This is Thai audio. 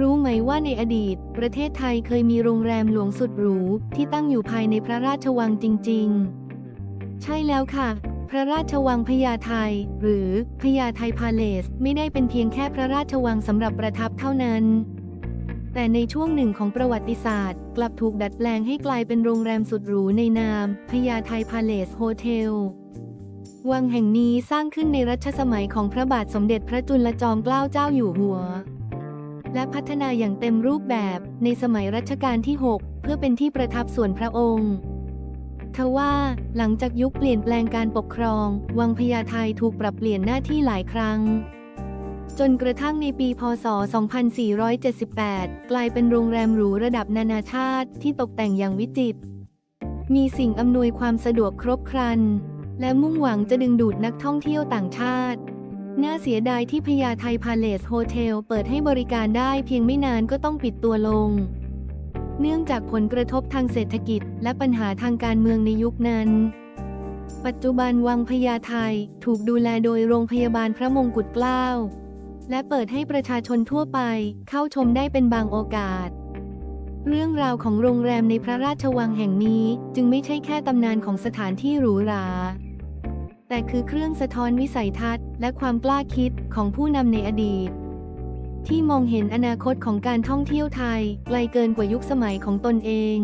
รู้ไหมว่าในอดีต ประเทศไทยเคยมีโรงแรมหลวงสุดหรู ที่ตั้งอยู่ภายในพระราชวังจริง ๆ ใช่แล้วค่ะ พระราชวังพญาไทหรือพญาไทพาเลส ไม่ได้เป็นเพียงแค่พระราชวังสำหรับประทับเท่านั้น แต่ในช่วงหนึ่งของประวัติศาสตร์ กลับถูกดัดแปลงให้กลายเป็นโรงแรมสุดหรูในนามพญาไทพาเลสโฮเทลวังแห่งนี้สร้างขึ้นในรัชสมัยของพระบาทสมเด็จพระจุลจอมเกล้าเจ้าอยู่หัว และพัฒนาอย่างเต็มรูปแบบในสมัยรัชกาลที่ 6 เพื่อเป็นที่ประทับส่วนพระองค์ทว่าหลังจากยุคเปลี่ยนแปลงการปกครอง วังพญาไทถูกปรับเปลี่ยนหน้าที่หลายครั้ง จนกระทั่งในปี พศ 2478 กลายเป็นโรงแรมหรูระดับนานาชาติที่ตกแต่งอย่างวิจิตร มีสิ่งอำนวยความสะดวกครบครัน และมุ่งหวังจะดึงดูดนักท่องเที่ยวต่างชาติ น่าเสียดายที่พญาไทพาเลสโฮเทลเปิดให้บริการได้เพียงไม่นานก็ต้องปิดตัวลง เนื่องจากผลกระทบทางเศรษฐกิจและปัญหาทางการเมืองในยุคนั้น ปัจจุบันวังพญาไทถูกดูแลโดยโรงพยาบาลพระมงกุฎเกล้า และเปิดให้ประชาชนทั่วไปเข้าชมได้เป็นบางโอกาส เรื่องราวของโรงแรมในพระราชวังแห่งนี้จึงไม่ใช่แค่ตำนานของสถานที่หรูหรา แต่คือเครื่องสะท้อนวิสัยทัศน์และความกล้าคิดของผู้นำในอดีต ที่มองเห็นอนาคตของการท่องเที่ยวไทยไกลเกินกว่ายุคสมัยของตนเอง